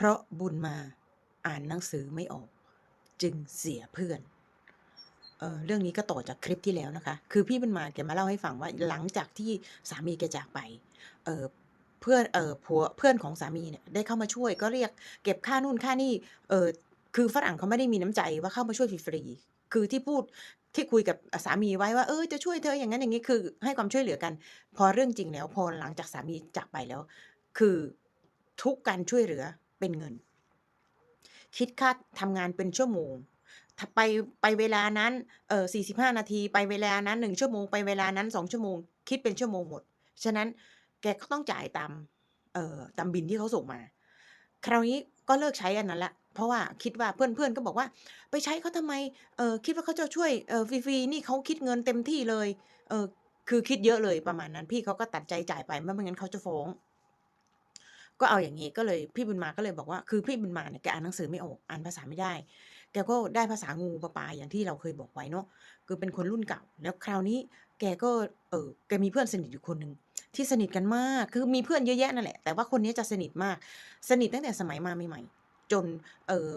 เพราะบุญมาอ่านหนังสือไม่ออก จึงเสียเพื่อนเออเรื่องนี้ก็ต่อจากคลิปที่แล้วนะคะ คือพี่บุญมาแกมาเล่าให้ฟังว่าหลังจากที่สามีแกจากไปเออเพื่อนเออผัวเพื่อนของสามีเนี่ยได้เข้ามาช่วยก็เรียกเก็บค่านู่นค่านี่เออคือฝรั่งเขาไม่ได้มีน้ำใจว่าเข้ามาช่วยฟรีๆคือที่พูดที่คุยกับสามีไว้ว่าเออจะช่วยเธออย่างนั้นอย่างนี้คือให้ความช่วยเหลือกัน พอเรื่องจริงแล้วพอหลังจากสามีจากไปแล้ว คือทุกการช่วยเหลือ เป็นเงิน คิดค่าทำงานเป็นชั่วโมงถ้าไปไปเวลานั้นเออ45นาทีไปเวลานั้น1ชั่วโมงไปเวลานั้น2ชั่วโมง คิดเป็นชั่วโมงหมด ฉะนั้นแกก็ต้องจ่ายตามเอ่อตามบิลที่เขาส่งมา คราวนี้ก็เลิกใช้อันนั้นล้วเพราะว่าคิดว่าเพื่อนๆก็บอกว่า ไปใช้เขาทำไมเออคิดว่าเขาจะช่วยเออฟรีๆนี่เขาคิดเงินเต็มที่เลยเออคือคิดเยอะเลยประมาณนั้น พี่เขาก็ตัดใจจ่ายไปไม่งั้นเขาจะฟ้อง ก็เอาอย่างนี้ก็เลยพี่บุญมาก็เลยบอกว่าคือพี่บุญมาเนี่ยแกอ่านหนังสือไม่ออกอ่านภาษาไม่ได้ แกก็ได้ภาษางูปลาปลาอย่างที่เราเคยบอกไว้เนาะคือเป็นคนรุ่นเก่า แล้วคราวนี้แกก็เออแกมีเพื่อนสนิทอยู่คนหนึ่งที่สนิทกันมากคือมีเพื่อนเยอะแยะนั่นแหละ แต่ว่าคนนี้จะสนิทมาก สนิทตั้งแต่สมัยมาใหม่ๆจนเออ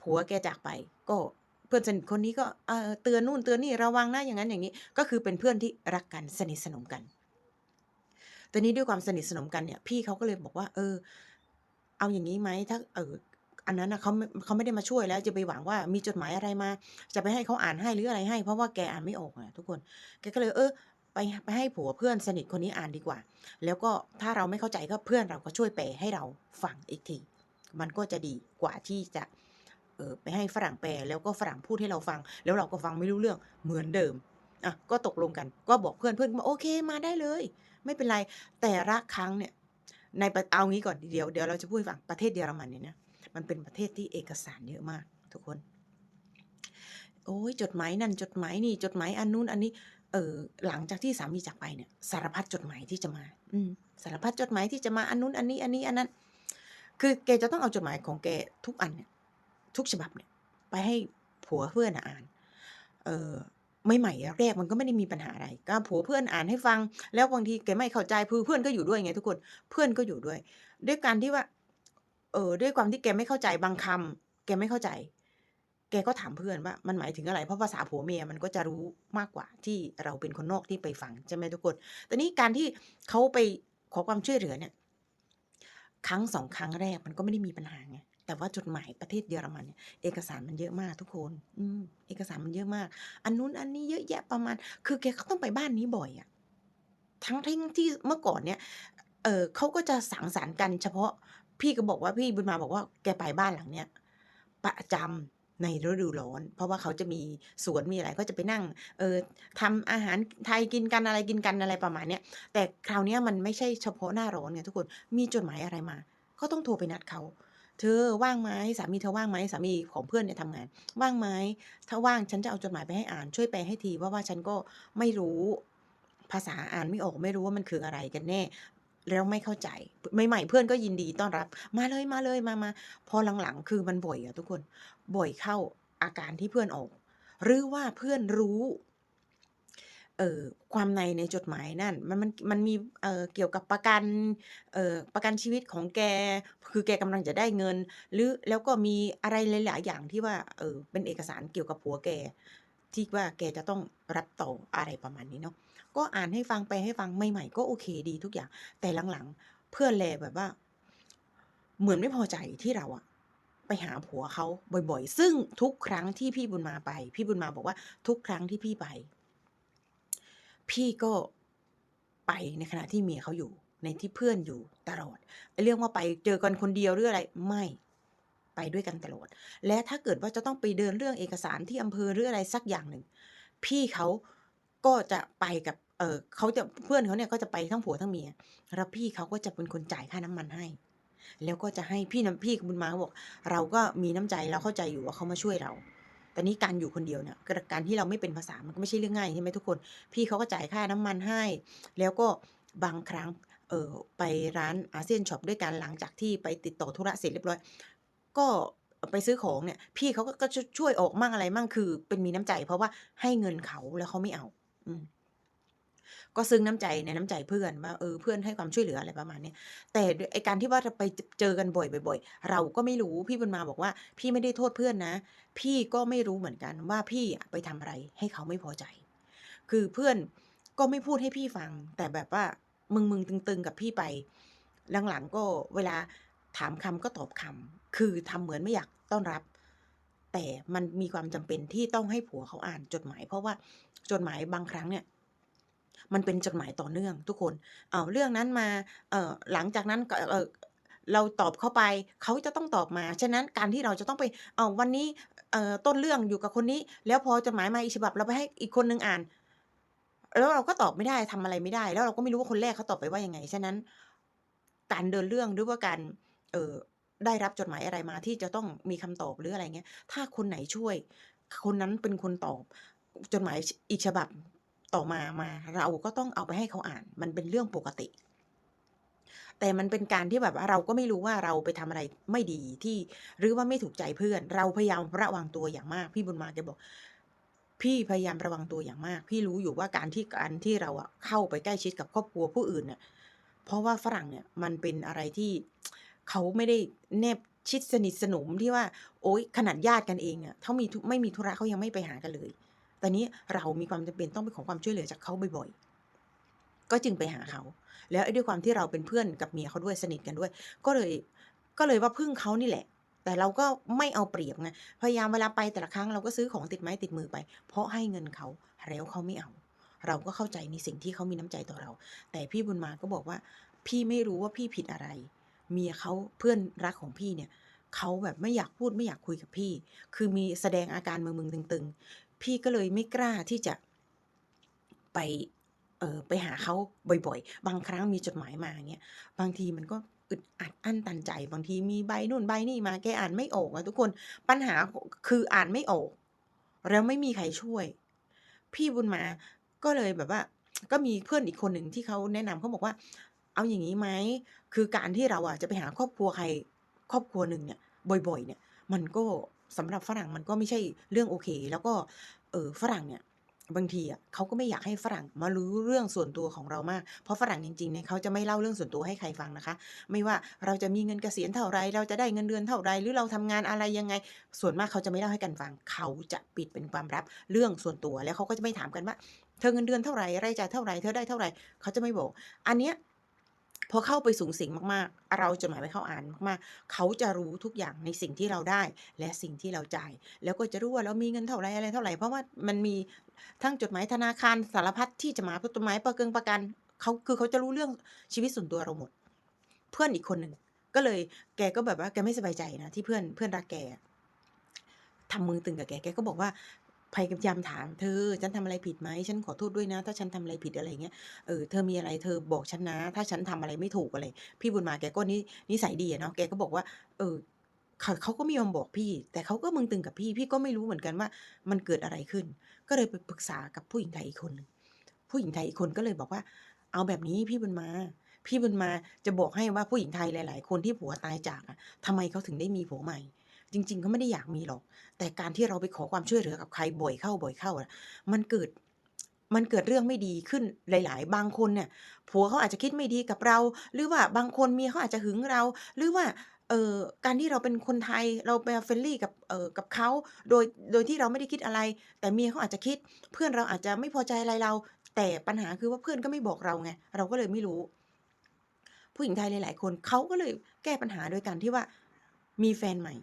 ผัวแกจากไป ก็เพื่อนสนิทคนนี้ก็เออเตือนนู่นเตือนนี่ระวังนะอย่างนั้นอย่างนี้ ก็คือเป็นเพื่อนที่รักกันสนิทสนมกัน แต่นี้ด้วยความสนิทสนมกันเนี่ย พี่เขาก็เลยบอกว่า เออ เอาอย่างนี้ไหมถ้า เอออันนั้นนะเขาเขาไม่ได้มาช่วยแล้วจะไปหวังว่ามีจดหมายอะไรมา จะไปให้เขาอ่านให้หรืออะไรให้ เพราะว่าแกอ่านไม่ออกอะทุกคนแกก็เลยเออไปไปให้ผัวเพื่อนสนิทคนนี้อ่านดีกว่า แล้วก็ถ้าเราไม่เข้าใจก็เพื่อนเราก็ช่วยแปลให้เราฟังอีกที มันก็จะดีกว่าที่จะเออไปให้ฝรั่งแปลแล้วก็ฝรั่งพูดให้เราฟัง แล้วเราก็ฟังไม่รู้เรื่องเหมือนเดิมอะก็ตกลงกันก็บอกเพื่อนเพื่อนก็บอกโอเคมาได้เลย ไม่เป็นไรแต่ละครั้งเนี่ยในเอางี้ก่อนเดี๋ยวเดี๋ยวเราจะพูดฟังประเทศเยอรมันเนี่ยนะมันเป็นประเทศที่เอกสารเยอะมาก ทุกคน โอ้ยจดหมายนั่นจดหมายนี่จดหมายอันนู้นอันนี้ เออหลังจากที่สามีจากไปเนี่ย สารพัดจดหมายที่จะมา อืมสารพัดจดหมายที่จะมาอันนู้นอันนี้อันนี้อันนั้น คือแกจะต้องเอาจดหมายของแกทุกอันเนี่ย ทุกฉบับเนี่ย ไปให้ผัวเพื่อนอ่าน เออ ใหม่ๆแรกมันก็ไม่ได้มีปัญหาอะไรก็ผัวเพื่อนอ่านให้ฟัง แล้วบางทีแกไม่เข้าใจคือเพื่อนก็อยู่ด้วยไงทุกคนเพื่อนก็อยู่ด้วย ด้วยการที่ว่า เออด้วยความที่แกไม่เข้าใจบางคำแกไม่เข้าใจ แกก็ถามเพื่อนว่า มันหมายถึงอะไร เพราะภาษาผัวเมียมันก็จะรู้มากกว่าที่เราเป็นคนนอกที่ไปฟังใช่ไหมทุกคนแต่นี้การที่เขาไปขอความช่วยเหลือเนี่ย ครั้งสองครั้งแรกมันก็ไม่ได้มีปัญหาไง แต่ว่าจดหมายประเทศเยอรมันเนี่ยเอกสารมันเยอะมากทุกคน อืมเอกสารมันเยอะมาก อันนู้นอันนี้เยอะแยะประมาณ คือแกก็ต้องไปบ้านนี้บ่อยอะทั้งที่ที่เมื่อก่อนเนี่ยเออเขาก็จะสังสรรค์กันเฉพาะพี่ก็บอกว่าพี่บุญมาบอกว่าแกไปบ้านหลังเนี้ยประจำในฤดูร้อน เพราะว่าเขาจะมีสวนมีอะไรก็จะไปนั่ง เออทำอาหารไทยกินกันอะไรกินกันอะไรประมาณเนี้ยแต่คราวเนี้ยมันไม่ใช่เฉพาะหน้าร้อนไงทุกคนมีจดหมายอะไรมา ก็ต้องโทรไปนัดเขา เธอว่างไหมสามีเธอว่างไหมสามีของเพื่อนเนี่ยทำงาน ว่างไหมถ้าว่างฉันจะเอาจดหมายไปให้อ่านช่วยแปลให้ทีเพราะว่าฉันก็ไม่รู้ภาษาอ่านไม่ออกไม่รู้ว่ามันคืออะไรกันแน่ แล้วไม่เข้าใจใหม่ๆเพื่อนก็ยินดีต้อนรับ มาเลยมาเลยมามาพอหลังๆ คือมันบ่อยอะทุกคนบ่อยเข้าอาการที่เพื่อนออก หรือว่าเพื่อนรู้ เอ่อความในในจดหมายนั่น มันมันมันมีเอ่อเกี่ยวกับประกันเอ่อประกันชีวิตของแก คือแกกำลังจะได้เงิน หรือแล้วก็มีอะไรหลาย ๆ อย่างที่ว่าเออเป็นเอกสารเกี่ยวกับผัวแก ที่ว่าแกจะต้องรับต่ออะไรประมาณนี้เนาะก็อ่านให้ฟังไปให้ฟังใหม่ๆก็โอเคดีทุกอย่าง แต่หลังๆ เพื่อนแลแบบว่า เหมือนไม่พอใจที่เราอะไปหาผัวเขาบ่อย ๆ ซึ่งทุกครั้งที่พี่บุญมาไป พี่บุญมาบอกว่าทุกครั้งที่พี่ไป พี่ก็ไปในขณะที่เมียเขาอยู่ ในที่เพื่อนอยู่ตลอดเรื่องว่าไปเจอกันคนเดียวหรืออะไรไม่ไปด้วยกันตลอด และถ้าเกิดว่าจะต้องไปเดินเรื่องเอกสารที่อำเภอหรืออะไรสักอย่างหนึ่ง พี่เขาก็จะไปกับ เออเขาจะเพื่อนเขาเนี่ยก็จะไปทั้งผัวทั้งเมีย แล้วพี่เขาก็จะเป็นคนจ่ายค่าน้ำมันให้ แล้วก็จะให้พี่น้ำพี่บุญมาบอก เราก็มีน้ำใจเราเข้าใจอยู่ว่าเขามาช่วยเรา แต่นี้การอยู่คนเดียวเนี่ยการที่เราไม่เป็นภาษามันก็ไม่ใช่เรื่องง่ายใช่ไหมทุกคน พี่เขาก็จ่ายค่าน้ำมันให้ แล้วก็บางครั้งเออไปร้านอาเซียนช็อปด้วยกันหลังจากที่ไปติดต่อธุระเสร็จเรียบร้อย ก็ไปซื้อของเนี่ย พี่เขาก็ช่วยออกมั่งอะไรมั่งคือ เป็นมีน้ำใจเพราะว่าให้เงินเขาแล้วเขาไม่เอา อืม ก็ซึ้งน้ำใจในน้ำใจเพื่อนว่าเออเพื่อนให้ความช่วยเหลืออะไรประมาณเนี้ยแต่ด้วยไอ้การที่ว่าจะไปเจเจอกันบ่อยๆๆเราก็ไม่รู้พี่บุญมาบอกว่า พี่ไม่ได้โทษเพื่อนนะ พี่ก็ไม่รู้เหมือนกันว่าพี่อะไปทำอะไรให้เขาไม่พอใจ คือเพื่อนก็ไม่พูดให้พี่ฟัง แต่แบบว่ามึงๆตึงๆกับพี่ไป หลังๆก็เวลาถามคำก็ตอบคำคือทำเหมือนไม่อยากต้อนรับ แต่มันมีความจำเป็นที่ต้องให้ผัวเขาอ่านจดหมาย เพราะว่าจดหมายบางครั้งเนี่ย มันเป็นจดหมายต่อเนื่องทุกคนอ้าเรื่องนั้นมาเออหลังจากนั้นเออเราตอบเข้าไปเขาจะต้องตอบมา ฉะนั้นการที่เราจะต้องไปเอ้าวันนี้เอต้นเรื่องอยู่กับคนนี้ แล้วพอจดหมายมาอีกฉบับเราไปให้อีกคนนึงอ่าน แล้วเราก็ตอบไม่ได้ทำอะไรไม่ได้ แล้วเราก็ไม่รู้ว่าคนแรกเขาตอบไปว่ายังไง ฉะนั้น การเดินเรื่องหรือว่าการเออได้รับจดหมายอะไรมาที่จะต้องมีคำตอบหรืออะไรเงี้ย ถ้าคนไหนช่วย คนนั้นเป็นคนตอบจดหมายอีกฉบับ ต่อมามาเราก็ต้องเอาไปให้เขาอ่าน มันเป็นเรื่องปกติ แต่มันเป็นการที่แบบว่าเราก็ไม่รู้ว่าเราไปทำอะไรไม่ดีที่หรือว่าไม่ถูกใจเพื่อน เราพยายามระวังตัวอย่างมาก พี่บุญมาแกบอก พี่พยายามระวังตัวอย่างมาก พี่รู้อยู่ว่าการที่การที่เราอะเข้าไปใกล้ชิดกับครอบครัวผู้อื่นน่ะเพราะว่าฝรั่งเนี่ยมันเป็นอะไรที่เขาไม่ได้แนบชิดสนิทสนมที่ว่า โอ๊ยขนาดญาติกันเองอะเขามีไม่มีธุระเขายังไม่ไปหากันเลย ต่นี้เรามีความจำเป็นต้องไปขอความช่วยเหลือจากเขาบ่อยๆ ก็จึงไปหาเขา แล้วด้วยความที่เราเป็นเพื่อนกับเมียเขาด้วยสนิทกันด้วย ก็เลยก็เลยว่าพึ่งเขานี่แหละ แต่เราก็ไม่เอาเปรียบไง พยายามเวลาไปแต่ละครั้งเราก็ซื้อของติดไม้ติดมือไป เพราะให้เงินเขาแล้วเขาไม่เอา เราก็เข้าใจในสิ่งที่เขามีน้ำใจต่อเรา แต่พี่บุญมาก็บอกว่า พี่ไม่รู้ว่าพี่ผิดอะไร เมียเขาเพื่อนรักของพี่เนี่ยเขาแบบไม่อยากพูดไม่อยากคุยกับพี่ คือมีแสดงอาการมึนๆตึงๆ พี่ก็เลยไม่กล้าที่จะไปเออไปหาเขาบ่อยๆ บางครั้งมีจดหมายมาอย่างเงี้ยบางทีมันก็อึดอัดอั้นตันใจ บางทีมีใบนู่นใบนี่มาแกอ่านไม่ออกอะทุกคนปัญหาคคืออ่านไม่ออก แล้วไม่มีใครช่วย พี่บุญมาก็เลยแบบว่า ก็มีเพื่อนอีกคนหนึ่งที่เขาแนะนำเขาบอกว่า เอาอย่างงี้ไหมคือการที่เราอะจะไปหาครอบครัวใครครอบครัวหนึ่งเนี่ย บ่อย ๆ เนี่ย มันก็ สำหรับฝรั่งมันก็ไม่ใช่เรื่องโอเค แล้วก็เออฝรั่งเนี่ยบางทีอะเขาก็ไม่อยากให้ฝรั่งมารู้เรื่องส่วนตัวของเรามาก เพราะฝรั่งจริงๆเนี่ยเขาจะไม่เล่าเรื่องส่วนตัวให้ใครฟังนะคะ ไม่ว่าเราจะมีเงินเกษียณเท่าไร เราจะได้เงินเดือนเท่าไร หรือเราทำงานอะไรยังไง ส่วนมากเขาจะไม่เล่าให้กันฟัง เขาจะปิดเป็นความลับเรื่องส่วนตัว แล้วเขาก็จะไม่ถามกันว่า เธอเงินเดือนเท่าไรรายจ่ายเท่าไรเธอได้เท่าไร เขาจะไม่บอก อันเนี้ย พอเข้าไปสุงสิงมากๆ เราจดหมายไปให้าอ่านมากๆ เขาจะรู้ทุกอย่างในสิ่งที่เราได้ และสิ่งที่เราจ่าย แล้วก็จะรู้ว่าเรามีเงินเท่าไรอะไรเท่าไรเพราะว่ามันมีทั้งจดหมายธนาคารสารพัดที่จะมาพวกจดหมายประกงประกันเขาคือเขาจะรู้เรื่องชีวิตส่วนตัวเราหมด เพื่อนอีกคนหนึ่งก็เลยแกก็แบบว่าแกไม่สบายใจนะที่เพื่อนเพื่อนรักแกอะทำมือตึงกับแก แกก็บอกว่า พยายามถาม"เธอ ฉันทำอะไรผิดไหม?ฉันขอโทษด้วยนะ ถ้าฉันทำอะไรผิด"อะไรเงี้ย"เออเธอมีอะไรเธอบอกฉันนะ ถ้าฉันทำอะไรไม่ถูก"อะไร พี่บุญมาแกก็นินิสัยดีเนาะแกก็บอกว่า เออเขาเขาก็ไม่ยอมบอกพี่ แต่เขาก็มึนตึงกับพี่ พี่ก็ไม่รู้เหมือนกันว่ามันเกิดอะไรขึ้น ก็เลยไปปรึกษากับผู้หญิงไทยอีกคนนึงผู้หญิงไทยอีกคนก็เลยบอกว่า"เอาแบบนี้พี่บุญมาพี่บุญมาจะบอกให้ว่าผู้หญิงไทยหลาย ๆ คนที่ผัวตายจากอะทำไมเขาถึงได้มีผัวใหม่ จริงๆเขาไม่ได้อยากมีหรอก แต่การที่เราไปขอความช่วยเหลือกับใครบ่อยเข้าบ่อยเข้ามันเกิดมันเกิดเรื่องไม่ดีขึ้นหลาย ๆ บางคนเนี่ยผัวเขาอาจจะคิดไม่ดีกับเรา หรือว่าบางคนเมียเขาอาจจะหึงเรา หรือว่าเอ่อการที่เราเป็นคนไทยเราไป friendly กับเอ่อกับเขาโดยโดยที่เราไม่ได้คิดอะไร แต่เมียเขาอาจจะคิด เพื่อนเราอาจจะไม่พอใจอะไรเรา แต่ปัญหาคือว่าเพื่อนก็ไม่บอกเราไงเราก็เลยไม่รู้ ผู้หญิงไทยหลาย ๆ คนเขาก็เลยแก้ปัญหาโดยการที่ว่ามีแฟนใหม่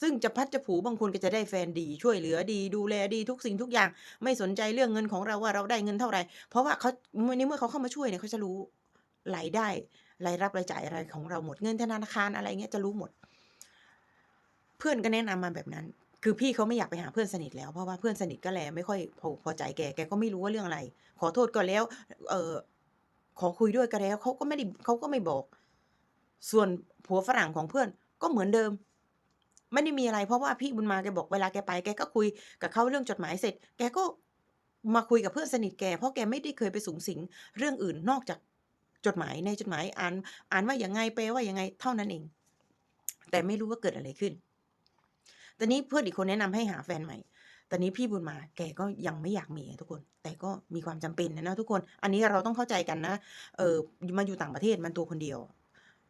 ซึ่งจะพัดจะผูบางคนก็จะได้แฟนดีช่วยเหลือดี ดูแลดีทุกสิ่งทุกอย่าง ไม่สนใจเรื่องเงินของเราว่าเราได้เงินเท่าไรเพราะว่าเขาในเมื่อเขาเข้ามาช่วยเนี่ยเขาจะรู้รายได้รายรับรายจ่ายอะไรของเราหมดเงินธนาคารอะไรเงี้ยจะรู้หมด เพื่อนก็แนะนำมาแบบนั้น คือพี่เขาไม่อยากไปหาเพื่อนสนิทแล้วเพราะว่าเพื่อนสนิทก็แลไม่ค่อยพอพอใจแกแกก็ไม่รู้ว่าเรื่องอะไร ขอโทษก็แล้ว เออขอคุยด้วยก็แล้วเขาก็ไม่ได้เขาก็ไม่บอก ส่วนผัวฝรั่งของเพื่อนก็เหมือนเดิม ไม่ได้มีอะไรเพราะว่าพี่บุญมาแกบอกเวลาแกไปแกก็คุยกับเขาเรื่องจดหมายเสร็จ แกก็มาคุยกับเพื่อนสนิทแก เพราะแกไม่ได้เคยไปสุงสิงเรื่องอื่นนอกจากจดหมายในจดหมายอ่านอ่านว่าอยังไงแปลว่าอยังไงเท่านั้นเอง แต่ไม่รู้ว่าเกิดอะไรขึ้นตอนนี้เพื่อนอีกคนแนะนำให้หาแฟนใหม่ตอนนี้พี่บุญมาแกก็ยังไม่อยากมีทุกคน แต่ก็มีความจำเป็นนะนะทุกคน อันนี้เราต้องเข้าใจกันนะ เออมาอยู่ต่างประเทศมันตัวคนเดียว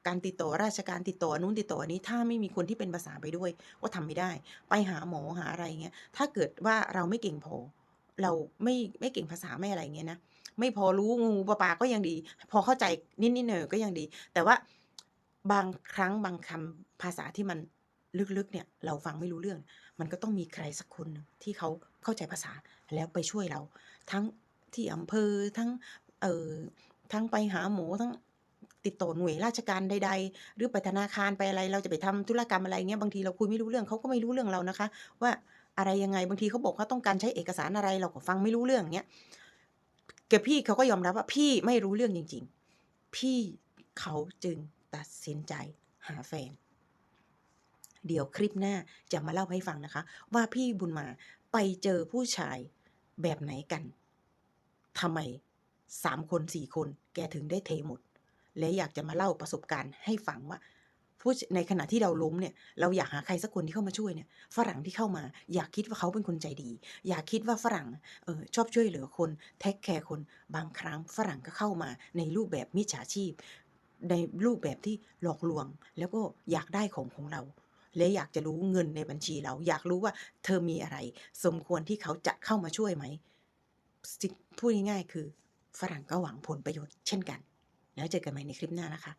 การติดต่อราชการติดต่อนู้นติดต่ออันนี้ ถ้าไม่มีคนที่เป็นภาษาไปด้วย ก็ทำไม่ได้ ไปหาหมอหาอะไรเงี้ยถ้าเกิดว่าเราไม่เก่งพอ เราไม่ไม่เก่งภาษาไม่อะไรเงี้ยนะไม่พอรู้งูปลาปาก็ยังดี พอเข้าใจนิดนิดหน่อยก็ยังดี แต่ว่าบางครั้งบางคำภาษาที่มันลึกๆเนี่ยเราฟังไม่รู้เรื่อง มันก็ต้องมีใครสักคนที่เขาเข้าใจภาษาแล้วไปช่วยเรา ทั้งที่อำเภอทั้งเอ่อทั้งไปหาหมอทั้ง ติดต่อหน่วยราชการใด ๆ หรือไปธนาคารไปอะไร เราจะไปทำธุรกรรมอะไรเงี้ยบางทีเราคุยไม่รู้เรื่องเขาก็ไม่รู้เรื่องเรานะคะ ว่าอะไรยังไงบางทีเขาบอกเขาต้องการใช้เอกสารอะไรเราก็ฟังไม่รู้เรื่องเงี้ยแกพี่เขาก็ยอมรับว่าพี่ไม่รู้เรื่องจริง ๆ พี่เขาจึงตัดสินใจหาแฟน เดี๋ยวคลิปหน้าจะมาเล่าให้ฟังนะคะ ว่าพี่บุญมาไปเจอผู้ชายแบบไหนกันทำไมสามคนสี่คน แกถึงได้เทหมด และอยากจะมาเล่าประสบการณ์ให้ฟังว่าผู้ในขณะที่เราล้มเนี่ยเราอยากหาใครสักคนที่เข้ามาช่วยเนี่ยฝรั่งที่เข้ามาอยากคิดว่าเขาเป็นคนใจดี อยากคิดว่าฝรั่งเออชอบช่วยเหลือคนเทคแคร์คนบางครั้งฝรั่งก็เข้ามาในรูปแบบมิจฉาชีพ ในรูปแบบที่หลอกลวง แล้วก็อยากได้ของของเรา และอยากจะรู้เงินในบัญชีเรา อยากรู้ว่าเธอมีอะไร สมควรที่เขาจะเข้ามาช่วยไหมพูดง่ายๆคือฝรั่งก็หวังผลประโยชน์เช่นกัน แล้วเจอกันใหม่ในคลิปหน้านะคะ